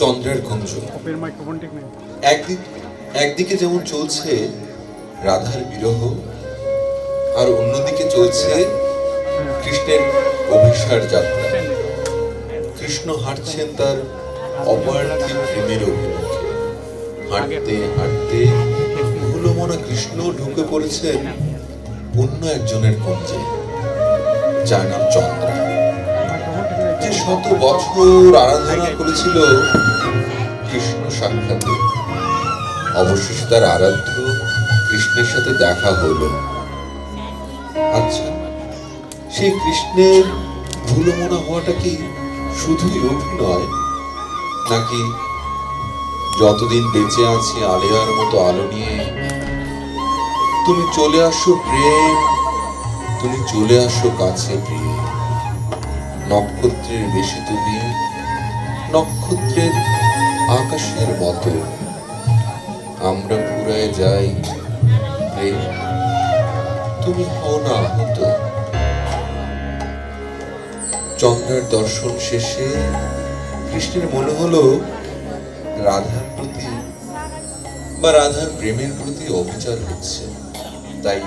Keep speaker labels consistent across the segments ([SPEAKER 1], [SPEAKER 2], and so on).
[SPEAKER 1] চন্দ্রের কুঞ্জ একদিক একদিকে যেমন চলছে রাধার বিরহ আর অন্যদিকে চলছে কৃষ্ণের অভিসার যাত্রা। কৃষ্ণ হাঁটছেন তার অপার্থী প্রেমের অভিমুখে। হাঁটতে হাঁটতে ভুলো মনা কৃষ্ণ ঢুকে পড়েছেন অন্য একজনের কুঞ্জে যার নাম চন্দ্রা। যে শত বছর আরাধনা করেছিল কৃষ্ণ সাক্ষাতে। অবশেষে তার আরাধ্য কৃষ্ণের সাথে দেখা হলো। আচ্ছা সেই কৃষ্ণের ভুলো মনে হওয়াটা কি শুধুই অভিনয় নাকি যতদিন বেঁচে আছি, আলেয়ার মতো আলো নিয়ে তুমি চলে আসো প্রেম, তুমি চলে আসো কাছে প্রিয় নক্ষত্রের বেশি তুমি নক্ষত্রের আকাশের মতো। আমরা পুরায় যাই তুমি হও না আহত। চন্দ্রার দর্শন শেষে কৃষ্ণের মনে হলো রাধার প্রতি বা রাধার প্রেমের প্রতি অবিচার হচ্ছে। তাই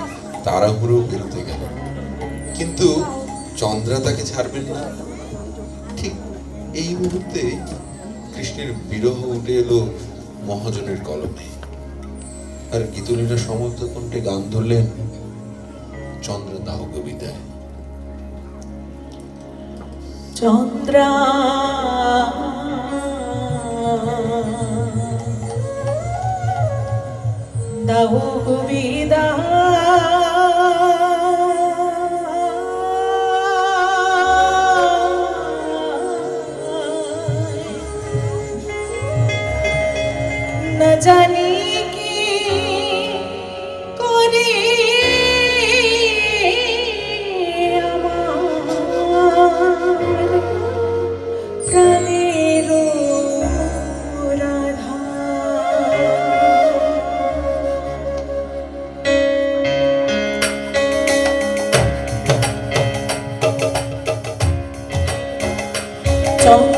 [SPEAKER 1] তাড়াহুড়ো বেরোতে গেল। কিন্তু চন্দ্রা তাকে ছাড়বেন না। ঠিক এই মুহূর্তে কৃষ্ণের বিরহ উঠে এলো মহাজনের কলমে। আর গীতলীলা সমস্ত কণ্ঠে গান ধরলেন চন্দ্র দাহ কবিতায়
[SPEAKER 2] চন্দ্রা দাও কবিদা চন্দ্রা দাও